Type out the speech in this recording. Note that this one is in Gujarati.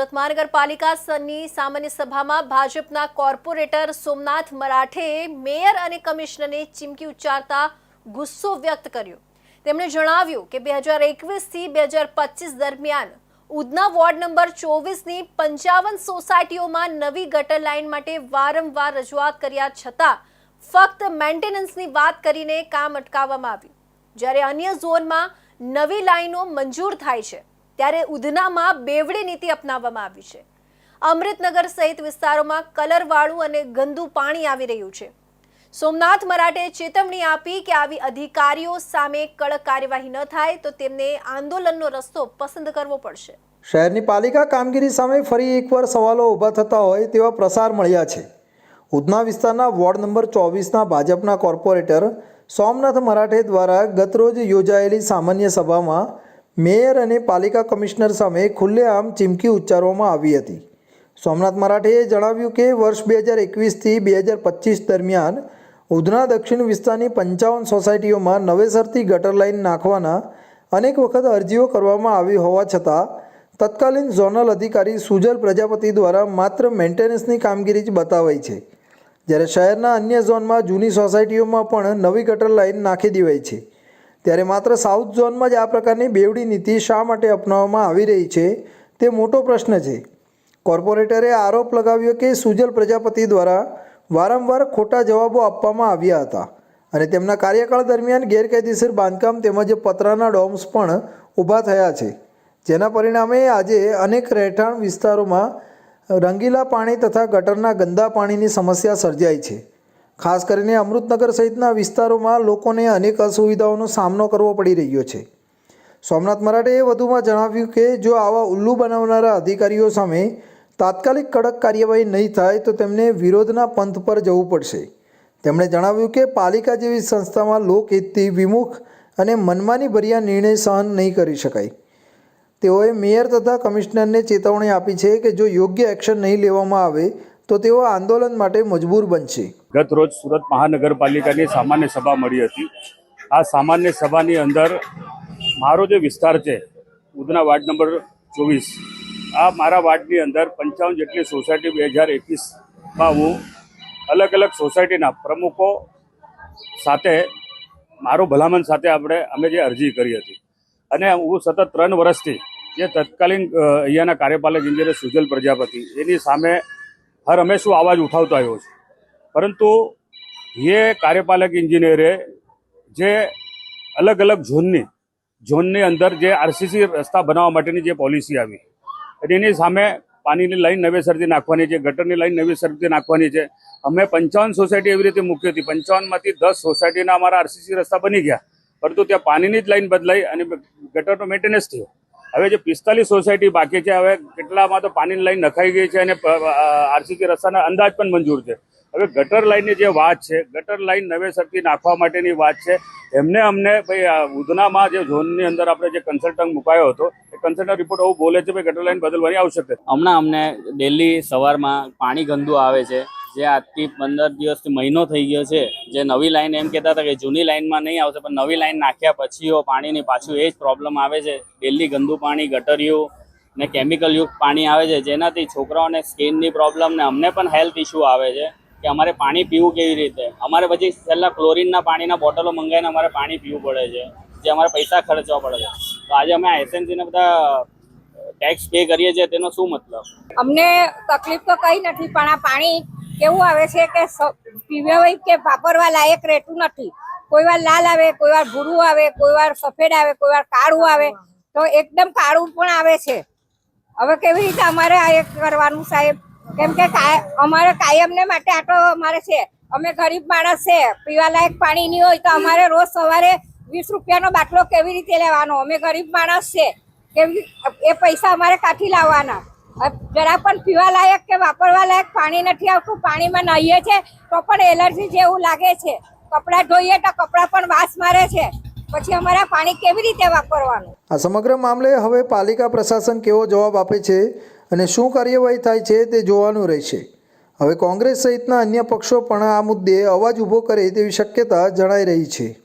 સુરત મહાનગરપાલિકાની સામાન્ય સભામાં ભાજપના કોર્પોરેટર સોમનાથ મરાઠે મેયર અને કમિશનરને ચીમકી ઉચ્ચારતા ગુસ્સો વ્યક્ત કર્યો. તેમણે જણાવ્યું કે બે હજાર એકવીસથી બે હજાર પચીસ દરમિયાન ઉધના વોર્ડ નંબર ચોવીસની પંચાવન સોસાયટીઓમાં નવી ગટર લાઇન માટે વારંવાર રજૂઆત કર્યા છતાં ફક્ત મેન્ટેનન્સની વાત કરીને કામ અટકાવવામાં આવ્યું. જ્યારે અન્ય ઝોનમાં નવી લાઈનો મંજૂર થાય છે ત્યારે ઉધનામાં બેવડી નીતિ અપનાવવામાં આવી છે. અમૃતનગર સહિત વિસ્તારોમાં કલરવાળું અને ગંદુ પાણી આવી રહ્યું છે. સોમનાથ મરાઠે ચેતવણી આપી કે આવી અધિકારીઓ સામે કડક કાર્યવાહી ન થાય તો તેમને આંદોલનનો રસ્તો પસંદ કરવો પડશે. શહેરની પાલિકા કામગીરી સામે ફરી એકવાર સવાલો ઊભા થતા હોય તેવા પ્રસાર મળ્યા છે. ઉધના વિસ્તારના વોર્ડ નંબર ચોવીસના ભાજપના કોર્પોરેટર સોમનાથ મરાઠે દ્વારા ગતરોજ યોજાયેલી સામાન્ય સભામાં મેયર અને પાલિકા કમિશનર સામે ખુલ્લેઆમ ચીમકી ઉચ્ચારવામાં આવી હતી. સોમનાથ મરાઠેએ જણાવ્યું કે, વર્ષ બે હજાર એકવીસથી બે હજાર પચીસ દરમિયાન ઉધના દક્ષિણ વિસ્તારની પંચાવન સોસાયટીઓમાં નવેસરથી ગટર લાઇન નાખવાના અનેક વખત અરજીઓ કરવામાં આવી હોવા છતાં, તત્કાલીન ઝોનલ અધિકારી સુજલ પ્રજાપતિ દ્વારા માત્ર મેન્ટેનન્સની કામગીરી જ બતાવાઈ છે. જ્યારે શહેરના અન્ય ઝોનમાં જૂની સોસાયટીઓમાં પણ નવી ગટર લાઇન નાખી દેવાઈ છે. ત્યારે માત્ર સાઉથ ઝોનમાં જ આ પ્રકારની બેવડી નીતિ શા માટે અપનાવવામાં આવી રહી છે તે મોટો પ્રશ્ન છે. કોર્પોરેટરે આરોપ લગાવ્યો કે સુજલ પ્રજાપતિ દ્વારા વારંવાર ખોટા જવાબો આપવામાં આવ્યા હતા અને તેમના કાર્યકાળ દરમિયાન ગેરકાયદેસર બાંધકામ તેમજ પતરાના ડોમ્સ પણ ઊભા થયા છે. જેના પરિણામે આજે અનેક રહેઠાણ વિસ્તારોમાં રંગીલા પાણી તથા ગટરના ગંદા પાણીની સમસ્યા સર્જાઈ છે. ખાસ કરીને અમૃતનગર સહિતના વિસ્તારોમાં લોકોને અનેક અસુવિધાઓનો સામનો કરવો પડી રહ્યો છે. સોમનાથ મરાઠેએ વધુમાં જણાવ્યું કે, જો આવા ઉલ્લુ બનાવનારા અધિકારીઓ સામે તાત્કાલિક કડક કાર્યવાહી નહીં થાય, તો તેમને વિરોધના પંથ પર જવું પડશે. તેમણે જણાવ્યું કે, પાલિકા જેવી સંસ્થામાં લોકહિતથી વિમુખ અને મનમાની ભર્યા નિર્ણય સહન નહીં કરી શકાય. તેઓએ મેયર તથા કમિશનરને ચેતવણી આપી છે કે, જો યોગ્ય એક્શન નહીં લેવામાં આવે તો તેઓ આંદોલન માટે મજબૂર બનશે. ગત રોજ સુરત મહાનગરપાલિકાની સામાન્ય સભા મળી હતી. આ સામાન્ય સભાની અંદર મારો જે વિસ્તાર છે, ઉધના વાર્ડ નંબર ચોવીસ, આ મારા વાર્ડની અંદર પંચાવન જેટલી સોસાયટી બે હજાર એકવીસમાં હું અલગ અલગ સોસાયટીના પ્રમુખો સાથે, મારું ભલામણ સાથે આપણે, અમે જે અરજી કરી હતી. અને હું સતત ત્રણ વર્ષથી જે તત્કાલીન અહીંયાના કાર્યપાલક ઇન્જિનિયર સુજલ પ્રજાપતિ, એની સામે હર હંમેશ હું અવાજ ઉઠાવતો આવ્યો છું. પરંતુ એ કાર્યપાલક ઇન્જિનિયરે જે અલગ અલગ ઝોનની ઝોનની અંદર જે આરસીસી રસ્તા બનાવવા માટેની જે પોલિસી આવી અને એની સામે પાણીની લાઈન નવેસરથી નાખવાની છે, ગટરની લાઈન નવેસરથી નાખવાની છે. અમે પંચાવન સોસાયટી એવી રીતે મૂકી હતી. પંચાવનમાંથી દસ સોસાયટીના અમારા આરસીસી રસ્તા બની ગયા. પરંતુ ત્યાં પાણીની જ લાઈન બદલાઈ અને ગટરનો મેન્ટેનન્સ થયો. હવે જે પિસ્તાલીસ સોસાયટી બાકી છે, હવે કેટલામાં તો પાણીની લાઈન નખાઈ ગઈ છે અને આરસીસી રસ્તાના અંદાજ પણ મંજૂર છે હવે ગટર લાઈનની જે વાત છે, ગટર લાઈન નવેસરથી નાખવા માટેની વાત છે, એમને અમને ભાઈ ઉધનામાં જે ઝોનની અંદર આપણે જે કન્સલ્ટન્ટ મુકાયો હતો, એ કન્સલ્ટન્ટ રિપોર્ટ એવું બોલે છે, ભાઈ ગટર લાઇન બદલવાની આવશ્યકતા. હમણાં અમને ડેલી સવારમાં પાણી ગંદુ આવે છે જે આજથી પંદર દિવસથી મહિનો થઈ ગયો છે, જે નવી લાઈન એમ કહેતા હતા કે જૂની લાઈનમાં નહીં આવશે, પણ નવી લાઈન નાખ્યા પછી પાણીની પાછું એ જ પ્રોબ્લેમ આવે છે. ડેલી ગંદુ પાણી ગટરિયું ને કેમિકલયુક્ત પાણી આવે છે. જેનાથી છોકરાઓને સ્કિનની પ્રોબ્લેમ ને અમને પણ હેલ્થ ઇસ્યુ આવે છે કે અમારે પાણી પીવું કેવી રીતે? અમારે પછી છેલ્લા ક્લોરીનના પાણીના બોટલો મંગાવીને અમારે પાણી પીવું પડે છે, જે અમારે પૈસા ખર્ચવા પડે છે. તો આજે અમે એસએમસીને બધા ટેક્સ પે કરીએ છીએ, તેનો શું મતલબ? અમને તકલીફ તો કઈ નથી, પણ આ પાણી કેવું આવે છે કે સ- હોય કે વાપરવા લાયક રહેતું નથી. કોઈ વાર લાલ આવે, કોઈ વાર ભૂરું આવે, કોઈ વાર સફેદ આવે, કોઈ વાર કાળું આવે, તો એકદમ કાળું પણ આવે છે. હવે કેવી રીતે અમારે આ એક કરવાનું સાહેબ? કેમ કે અમારે કાયમને માટે આટો અમારે છે. અમે ગરીબ માણસ છે પીવા લાયક પાણી નહીં હોય તો અમારે રોજ સવારે વીસ રૂપિયાનો બાટલો કેવી રીતે લેવાનો? અમે ગરીબ માણસ છે. કેવી, એ પૈસા અમારે કાઠી લાવવાના? જરા પણ પીવા લાયક કે વાપરવા લાયક પાણી નથી આવતું, પાણીમાં નહીએ છે, તો પણ એલર્જી જેવું લાગે છે. કપડાં ધોઈએ તો કપડાં પણ વાસ મારે છે. પછી અમારા પાણી કેવી રીતે વાપરવાનું? આ સમગ્ર મામલે હવે પાલિકા પ્રશાસન કેવો જવાબ આપે છે અને શું કાર્યવાહી થાય છે તે જોવાનું રહેશે. હવે કોંગ્રેસ સહિતના અન્ય પક્ષો પણ આ મુદ્દે અવાજ ઊભો કરે તેવી શક્યતા જણાઈ રહી છે.